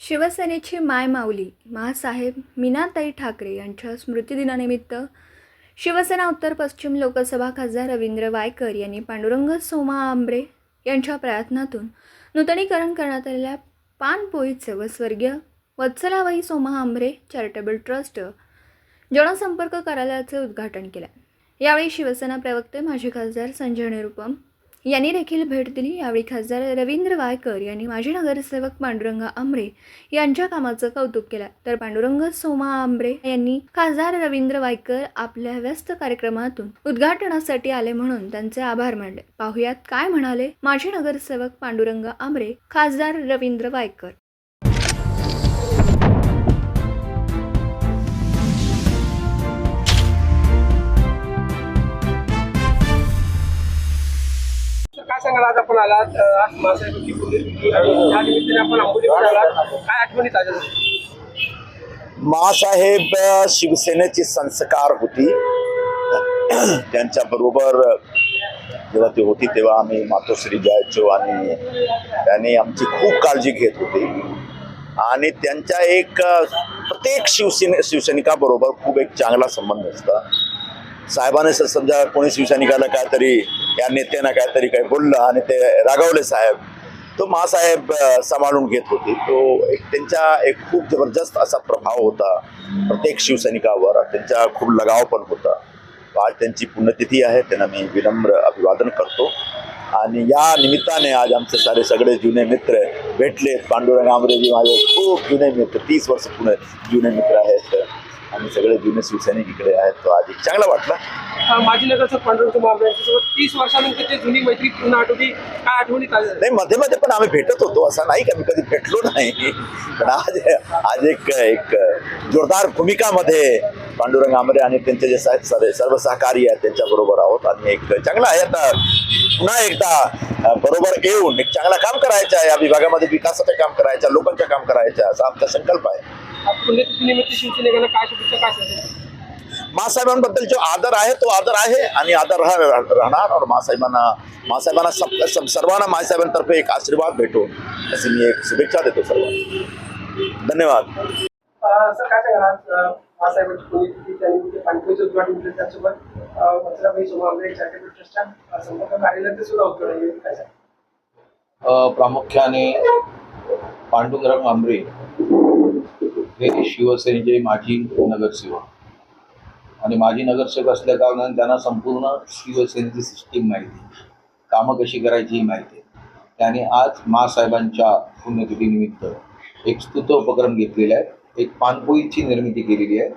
शिवसेनेची माय माऊली मासाहेब मीनाताई ठाकरे यांच्या स्मृतिदिनानिमित्त शिवसेना उत्तर पश्चिम लोकसभा खासदार रवींद्र वायकर यांनी पांडुरंग सोमा आंबरे यांच्या प्रयत्नातून नूतनीकरण करण्यात आलेल्या पानपोईचे व स्वर्गीय वत्सलाबाई सोमा आंबरे चॅरिटेबल ट्रस्ट जनसंपर्क कार्यालयाचे उद्घाटन केले. यावेळी शिवसेना प्रवक्ते माजी खासदार संजय निरुपम यांनी देखील भेट दिली. यावेळी खासदार रवींद्र वायकर यांनी माजी नगरसेवक पांडुरंग आंबरे यांच्या कामाचं कौतुक केलं. तर पांडुरंग सोमा आंबरे यांनी खासदार रवींद्र वायकर आपल्या व्यस्त कार्यक्रमातून उद्घाटनासाठी आले म्हणून त्यांचे आभार मानले. पाहुयात काय म्हणाले माजी नगरसेवक पांडुरंग आंबरे खासदार रवींद्र वायकर. काय सांगाल आज आपण आलात? आज मासाहेबांची पुण्यतिथी आणि त्या निमित्ताने आपण आंबोलीवर आलात? काय आठवणी ताज्या झाल्या? मासाहेब अ, शिवसेनेची संस्कार होती. त्यांच्या बरोबर जेव्हा ती होती तेव्हा आम्ही मातोश्री जायचो आणि त्यांनी आमची खूप काळजी घेत होती. आणि त्यांच्या एक प्रत्येक शिवसेने शिवसैनिकाबरोबर खूप एक चांगला संबंध असता. साहेबाने सर समजा कोणी शिवसैनिकाला काहीतरी या नेत्यांना काहीतरी काही बोललं आणि ते रागावले साहेब. तो मासाहेब सांभाळून घेत होते. तो एक त्यांचा एक खूप जबरदस्त असा प्रभाव होता प्रत्येक शिवसैनिकावर. त्यांचा खूप लगाव पण होता. आज त्यांची पुण्यतिथी आहे त्यांना मी विनम्र अभिवादन करतो. आणि या निमित्ताने आज आमचे सारे सगळे जुने मित्र भेटले पांडुरंग आमरेजी माझे खूप जुने मित्र तीस वर्ष पुणे जुने मित्र आहेत. आणि सगळे जुने शिवसैनिक इकडे आहेत तो आज एक चांगला वाटला. माजी नगरसेवक पांडुरंग महाराज यांच्यासोबत तीस वर्षानंतर जुनी मैत्री पुन्हा आठवली. काय आठवणी? नाही मध्ये मध्ये पण आम्ही भेटत होतो असं नाही का मी कधी भेटलो नाही. पण आज आज एक एक जोरदार भूमिकामध्ये पांडुरंग आमरे आणि त्यांचे जे साहेब सर्व सहकारी आहेत त्यांच्या बरोबर आहोत. आणि एक चांगला आहे आता पुन्हा एकदा बरोबर येऊन एक चांगला काम करायचं आहे. या विभागामध्ये विकासाचं काम करायचं लोकांचं काम करायचं असा आमचा संकल्प आहे. शिवसेनेकडे काय शुभेच्छा काय मासाहेबांबद्दल जो आदर आहे तो आदर आहे आणि आदर राह- राहणार. और मासाहेबांना मासाहेबांना सब सब- सर्वांना मासाहेबांतर्फे एक आशीर्वाद भेटो अशी मी एक शुभेच्छा देतो सर्वांना. धन्यवाद. प्रामुख्याने पांडुरंग आंबरे हे शिवसेनेचे माजी नगरसेवक. आणि माजी नगरसेवक असल्या कारणाने त्यांना संपूर्ण शिवसेनेची सिस्टीम माहिती कामं कशी करायची ही माहिती त्याने आज मासाहेबांच्या पुण्यतिथीनिमित्त एक स्तुत उपक्रम घेतलेला आहे. एक पानपोईची निर्मिती केलेली आहे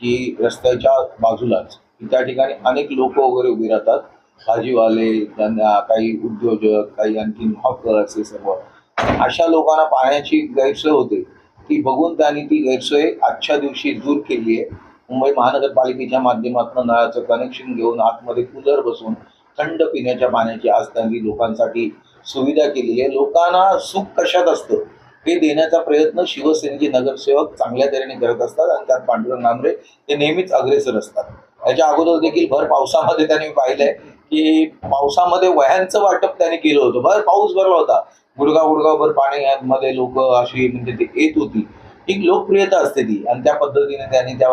की रस्त्याच्या बाजूलाच. त्या ठिकाणी अनेक लोक वगैरे उभी राहतात. भाजीवाले त्यांना काही उद्योजक काही आणखी हॉकर्स हे सर्व. अशा लोकांना पाण्याची गैरसोय होते. ती बघून त्यांनी ती गैरसोय आजच्या दिवशी दूर केली आहे मुंबई महानगरपालिकेच्या माध्यमातून नळाचं कनेक्शन घेऊन आतमध्ये कूलर बसून थंड पिण्याच्या पाण्याची आज त्यांनी लोकांसाठी सुविधा केलेली आहे लोकांना सुख कशात असतं? हे देण्याचा प्रयत्न शिवसेनेचे नगरसेवक चांगल्या तऱ्हेने करत असतात आणि त्यात पांडुरंग नांबरे हे नेहमीच अग्रेसर असतात. याच्या अगोदर देखील भर पावसामध्ये त्यांनी पाहिलंय की पावसामध्ये वह्यांचं वाटप त्यांनी केलं होतं. भर पाऊस भरला होता. गुडगाव गुडगावभर पाण्यामध्ये लोक अशी म्हणजे ते येत होती. ही लोकप्रियता असते ती. आणि त्या पद्धतीने त्यांनी त्या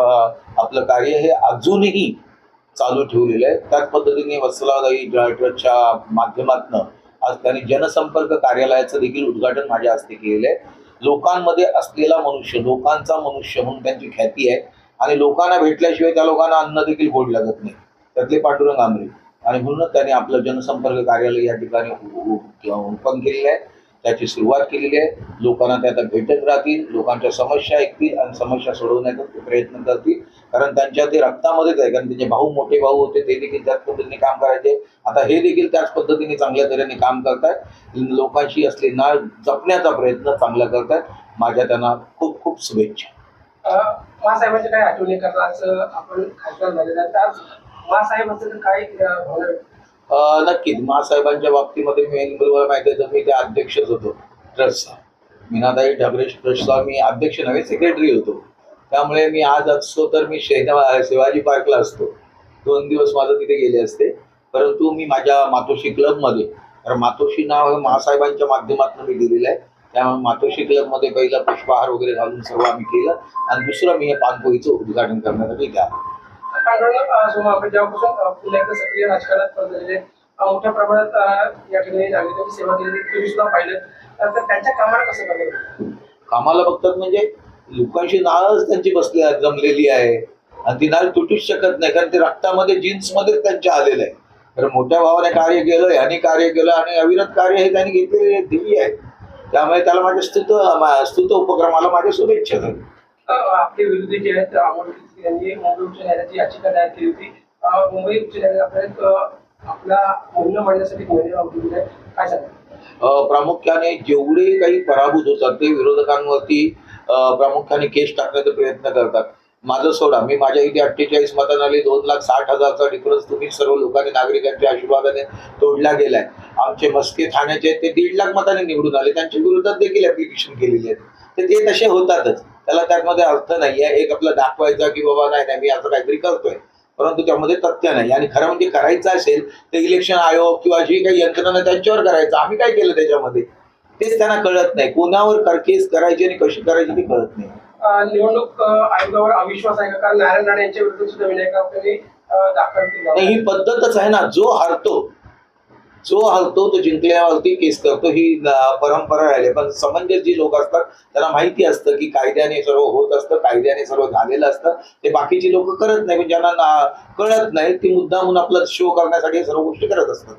आपलं कार्य हे अजूनही चालू ठेवलेलं आहे. त्याच पद्धतीने वत्सलादाई ट्रस्टच्या माध्यमातून आज त्यांनी जनसंपर्क कार्यालयाचं देखील उद्घाटन माझ्या हस्ते केलेलं आहे. लोकांमध्ये असलेला मनुष्य लोकांचा मनुष्य म्हणून त्यांची ख्याती आहे. आणि लोकांना भेटल्याशिवाय त्या लोकांना अन्न देखील गोड लागत नाही. त्यातले पांडुरंग आमरे. आणि म्हणूनच त्यांनी आपलं जनसंपर्क कार्यालय या ठिकाणी ओपन केलेलं आहे. त्याची सुरुवात केलेली आहे. लोकांना त्यात भेटत राहतील. लोकांच्या समस्या ऐकतील आणि समस्या सोडवण्याचा प्रयत्न करतील. कारण त्यांच्या ते रक्तामध्येच आहे. कारण त्यांचे भाऊ मोठे भाऊ होते ते देखील त्याच पद्धतीने काम करायचे. आता हे देखील त्याच पद्धतीने चांगल्या तऱ्हेने काम करतायत. लोकांशी असले नाळ जपण्याचा प्रयत्न चांगला करतायत. माझ्या त्यांना खूप खूप शुभेच्छा. मासाहेबांच्या काय आठवणी करतात आपण खासदार झालेला नक्कीच. महासाहेबांच्या बाबतीमध्ये मी बरोबर माहिती आहे तर मी ते अध्यक्षच होतो ट्रस्टचा. मीनाताई ठाकरे ट्रस्टचा मी अध्यक्ष नव्हे सेक्रेटरी होतो. त्यामुळे मी आज असतो तर मी शेना शिवाजी पार्कला असतो. दोन दिवस माझं तिथे गेले असते. परंतु मी माझ्या मातोश्री क्लबमध्ये तर मातोश्री नाव हे मासाहेबांच्या माध्यमातून मी दिलेलं आहे. त्यामुळे मातोश्री क्लबमध्ये पहिला पुष्पहार वगैरे घालून सर्व आम्ही केलं. आणि दुसरं मी हे पानपोईचं उद्घाटन करण्यासाठी त्या जेव्हापासून एकदा सक्रिय राजकारणात परत मोठ्या प्रमाणात अं, या ठिकाणी नागरिकांची सेवा केलेली तुम्ही सुद्धा पाहिलं. तर त्यांच्या कामाला कसं बघायला कामाला बघतात म्हणजे लोकांची नाळच त्यांची बसली जमलेली आहे. आणि ती नाळ तुटूच शकत नाही कारण ते रक्तामध्ये जीन्समध्ये त्यांच्या आलेलं आहे तर मोठ्या भावाने कार्य केलं यांनी कार्य केलं आणि अविरत कार्य हे त्यांनी घेतलेले दिली आहे त्यामुळे त्याला माझ्या स्तुत स्तुत उपक्रमाला माझ्या शुभेच्छा आपले विरोधी जे आहेत यांनी मुंबई उच्च न्यायालयाची याचिका दायर केली होती. मुंबई उच्च न्यायालयात आपल्याला आपला म्हणणं मांडण्यासाठी एक आहे? काय सांगा प्रामुख्याने जेवढे काही पराभूत होतात ते विरोधकांवरती प्रामुख्याने केस टाकण्याचा प्रयत्न करतात. माझं सोडा मी माझ्या इथे अठ्ठेचाळीस मतांना आले दोन लाख साठ हजारचा डिफरन्स तुम्ही सर्व लोकांनी नागरिकांच्या आशीर्वादाने तोडला गेलाय. आमचे मस्के ठाण्याचे आहेत, ते दीड लाख मताने निवडून आले. त्यांच्या विरोधात देखील ऍप्लिकेशन केलेली आहेत. तर ते तसे होतातच. त्याला त्यामध्ये अर्थ नाही आहे एक आपलं दाखवायचा की बाबा नाही नाही मी असं काहीतरी करतोय. परंतु त्यामध्ये तथ्य नाही. आणि खरं म्हणजे करायचं असेल तर इलेक्शन आयोग किंवा जी काही यंत्रणा त्यांच्यावर करायचं. आम्ही काय केलं त्याच्यामध्ये? तेच त्यांना कळत नाही. कोणावर कर- केस करायची आणि कशी करायची ते कळत नाही. निवडणूक आयोगावर अविश्वास आहे का? कारण नारायण राणे यांच्या विरुद्ध सुद्धा विनायक दाखल ही पद्धतच आहे ना. जो हरतो जो हरतो तो जिंकल्यावरती केस करतो ही परंपरा राहिली. पण समंजस जी लोक असतात त्यांना माहिती असतं की कायद्याने सर्व होत असतं कायद्याने सर्व झालेलं असतं. ते बाकीची लोक करत नाही. पण ज्यांना कळत नाही ती मुद्दामून आपला शो करण्यासाठी सर्व गोष्टी करत असतात.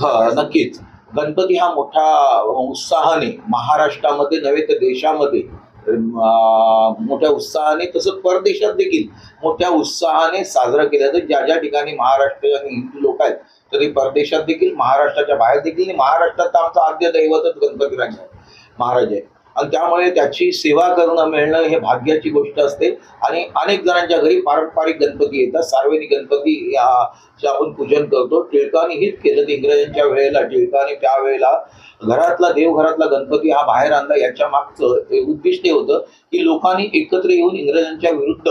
हा नक्कीच. गणपती हा मोठा उत्साहाने महाराष्ट्रामध्ये नव्हे तर देशामध्ये मोठ्या उत्साहाने तसं परदेशात देखील मोठ्या उत्साहाने साजरा केला जातो. ज्या ज्या ठिकाणी महाराष्ट्र आणि हिंदू लोक आहेत तर ते परदेशात देखील महाराष्ट्राच्या बाहेर देखील आणि महाराष्ट्रात तर आमचं आद्य दैवतच गणपती राज आहे महाराज आहे. आणि त्यामुळे त्याची सेवा करणं मिळणं हे भाग्याची गोष्ट असते. आणि अनेक जणांच्या घरी पारंपरिक गणपती येतात. सार्वजनिक गणपती या- आपण पूजन करतो. टिळकाने हेच केलं. इंग्रजांच्या वेळेला टिळकाने त्यावेळेला घरातला देवघरातला गणपती हा बाहेर आणला. याच्या मागचं उद्दिष्ट होतं की लोकांनी एकत्र येऊन इंग्रजांच्या विरुद्ध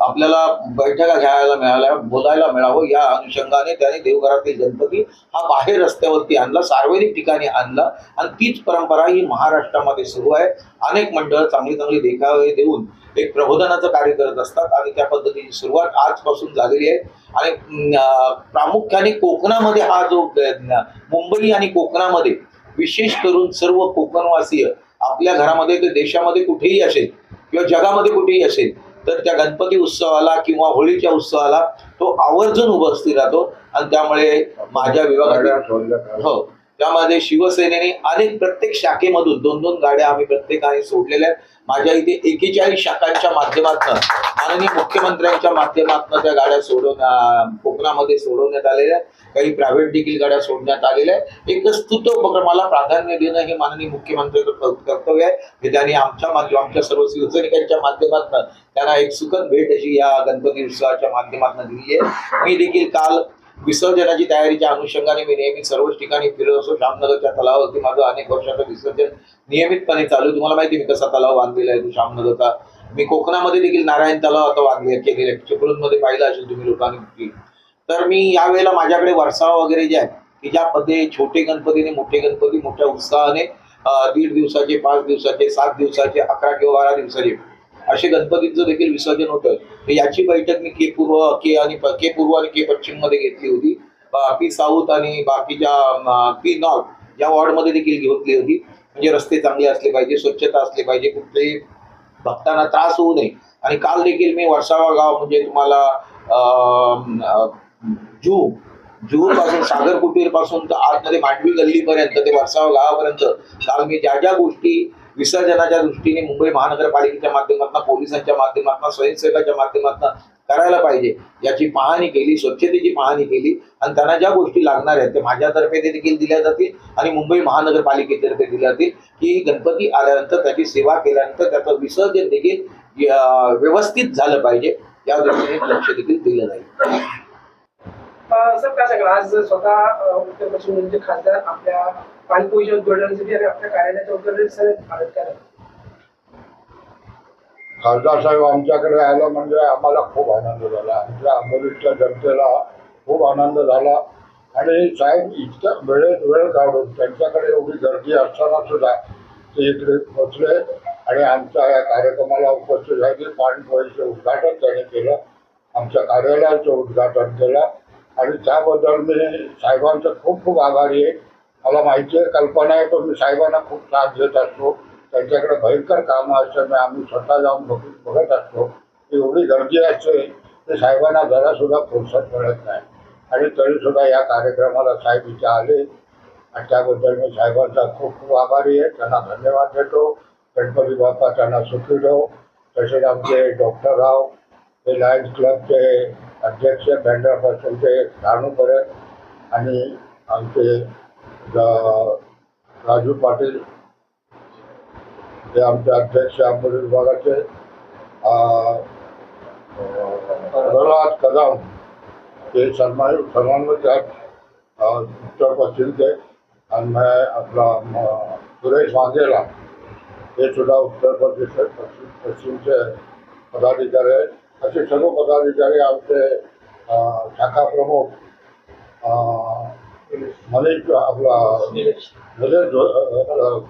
आपल्याला बैठका घ्यायला मिळाल्या बोलायला मिळावं या अनुषंगाने त्याने देवघरातील गणपती हा बाहेर रस्त्यावरती आणला सार्वजनिक ठिकाणी आणला. आणि तीच परंपरा ही महाराष्ट्रामध्ये सुरू आहे. अनेक मंडळ चांगली चांगली देखावे देऊन एक प्रबोधनाचं कार्य करत असतात आणि त्या पद्धतीची सुरुवात आजपासून झालेली आहे. आणि प्रामुख्याने कोकणामध्ये हा जो मुंबई आणि कोकणामध्ये विशेष करून सर्व कोकणवासीय आपल्या घरामध्ये ते देशामध्ये कुठेही असेल किंवा जगामध्ये कुठेही असेल तर त्या गणपती उत्सवाला किंवा होळीच्या उत्सवाला तो आवर्जून उपस्थित राहतो. आणि त्यामुळे माझ्या विभागात हो. त्यामध्ये शिवसेनेने अनेक प्रत्येक शाखेमधून दोन दोन गाड्या आम्ही प्रत्येकाने सोडलेल्या आहेत. माझ्या इथे एकेचाळीस शाखांच्या माध्यमातून माननीय मुख्यमंत्र्यांच्या माध्यमातून त्या गाड्या सोडवण्या कोकणामध्ये सोडवण्यात आलेल्या काही प्रायव्हेट देखील गाड्या सोडण्यात आलेल्या आहेत. एक स्तुत उपक्रमाला प्राधान्य देणं हे माननीय मुख्यमंत्र्यांचं कर्तव्य आहे. हे त्यांनी आमच्या माध्यम आमच्या सर्व शिवसैनिकांच्या माध्यमातून त्यांना एक सुखद भेट अशी या गणपती उत्सवाच्या माध्यमातून दिली आहे. मी देखील काल विसर्जनाची तयारीच्या अनुषंगाने मी नेहमी सर्वच ठिकाणी फिरत असतो. श्यामनगरच्या तलावावरती माझं अनेक वर्षाचं विसर्जन नियमितपणे चालू तुम्हाला माहिती मी कसा तलाव बांधलेला आहे. तो श्यामनगरचा मी कोकणामध्ये देखील नारायण तलाव आता वागले केलेले चिपळूणमध्ये पाहिलं असेल तुम्ही लोकांनी तर मी यावेळेला माझ्याकडे वरसाव वगैरे जे आहे की ज्यामध्ये छोटे गणपती आणि मोठे गणपती मोठ्या उत्साहाने दीड दिवसाचे पाच दिवसाचे सात दिवसाचे अकरा किंवा बारा दिवसाचे असे गणपतींचं देखील विसर्जन होतं. तर याची बैठक मी के पूर्व के आणि के पूर्व आणि के पश्चिममध्ये घेतली होती. पी साऊथ आणि बाकीच्या पी नॉर्थ या वॉर्डमध्ये देखील घेतली होती. म्हणजे रस्ते चांगले असले पाहिजे स्वच्छता असली पाहिजे कुठलेही भक्तांना त्रास होऊ नये. आणि काल देखील मी वर्षावा गाव म्हणजे तुम्हाला अं, जू जूहू पासून सागर कुटीरपासून तर आतमध्ये मांडवी गल्लीपर्यंत ते वर्षावा गावापर्यंत काल मी ज्या ज्या गोष्टी विसर्जनाच्या दृष्टीने मुंबई महानगरपालिकेच्या माध्यमातून पोलिसांच्या माध्यमातून स्वयंसेवकाच्या माध्यमातून करायला पाहिजे. याची पाहणी केली स्वच्छतेची पाहणी केली आणि त्यांना ज्या गोष्टी लागणार आहेत ते माझ्यातर्फे ते देखील दिल्या जातील आणि मुंबई महानगरपालिकेतर्फे दिल्या जातील की गणपती आल्यानंतर त्याची सेवा केल्यानंतर त्याचं विसर्जन देखील व्यवस्थित झालं पाहिजे. या दृष्टीने लक्ष देखील दिलं जाईल. सर काय सांगाल? आज स्वतः उत्तर पश्चिम खासदार आपल्या पाणी उद्घाटनासाठी आपल्या कार्यालयाच्या उद्घाटनासाठी भारत खासदार साहेब आमच्याकडे आलं म्हणजे आम्हाला खूप आनंद झाला. आमच्या आंबोलीच्या जनतेला खूप आनंद झाला. आणि साहेब इतक्या वेळेत वेळ काढून त्यांच्याकडे एवढी गर्दी असताना सुद्धा ते इकडे पोचले आणि आमच्या या कार्यक्रमाला उपस्थित झाले. पाणपोळीचं उद्घाटन त्यांनी केलं. आमच्या कार्यालयाचं उद्घाटन केलं. आणि त्याबद्दल मी साहेबांचं खूप खूप आभारी आहे. मला माहिती आहे कल्पना आहे पण मी साहेबांना खूप साथ देत असतो. त्यांच्याकडे भयंकर कामं असल्यामुळे आम्ही स्वतः जाऊन बघ बघत असतो. एवढी गर्दी असते ते साहेबांना जरासुद्धा फुरसत मिळत नाही. आणि तरीसुद्धा या कार्यक्रमाला साहेब इथे आले. आणि त्याबद्दल मी साहेबांचा खूप खूप आभारी आहे. त्यांना धन्यवाद देतो. गणपती बाप्पा त्यांना सुखी ठेव. तसेच आमचे डॉक्टर राव हे लायन्स क्लबचे अध्यक्ष बँड्रापासूनचे परत आणि आमचे राजू पाटील हे आमचे अध्यक्ष आंबोली विभागाचे प्रल्हाद कदम हे सन्मान आहेत. अं, उत्तर पश्चिमचे आणि मैं म, सुरेश वाघेला हे सुद्धा उत्तर प्रदेश पश्चिम पश्चिमचे पदाधिकारी आहेत. असे सर्व पदाधिकारी आमचे शाखा प्रमुख मनीष आपला निलेश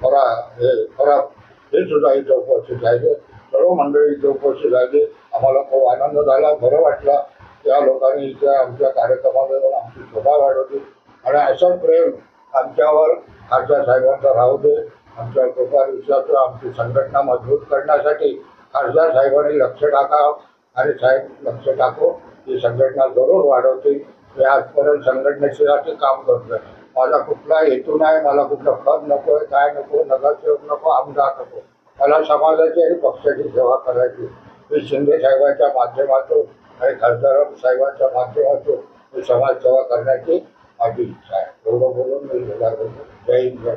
फरा हे फराब हे सुद्धा इथं उपस्थित राहिले सर्व मंडळी इथे उपस्थित राहिले आम्हाला खूप आनंद झाला बरं वाटलं. त्या लोकांनी इथे आमच्या कार्यक्रमाला येऊन आमची शोभा वाढवली. आणि असं प्रेम आमच्यावर खासदार साहेबांचा राहू दे. आमच्या कृपा विश्वास आमची संघटना मजबूत करण्यासाठी खासदार साहेबांनी लक्ष टाकावं आणि साहेब लक्ष टाकू ही संघटना जरूर वाढवतील. मी आजपर्यंत संघटनेसाठी काम करतोय माझा कुठला हेतू नाही मला कुठलं पद नको आहे काय नको नगरसेवक नको आमदार नको. मला समाजाची आणि पक्षाची सेवा करायची. मी शिंदे साहेबांच्या माध्यमातून आणि खासदार साहेबांच्या माध्यमातून मी समाजसेवा करण्याची माझी इच्छा आहे. एवढं बोलून मी जय हिंद जय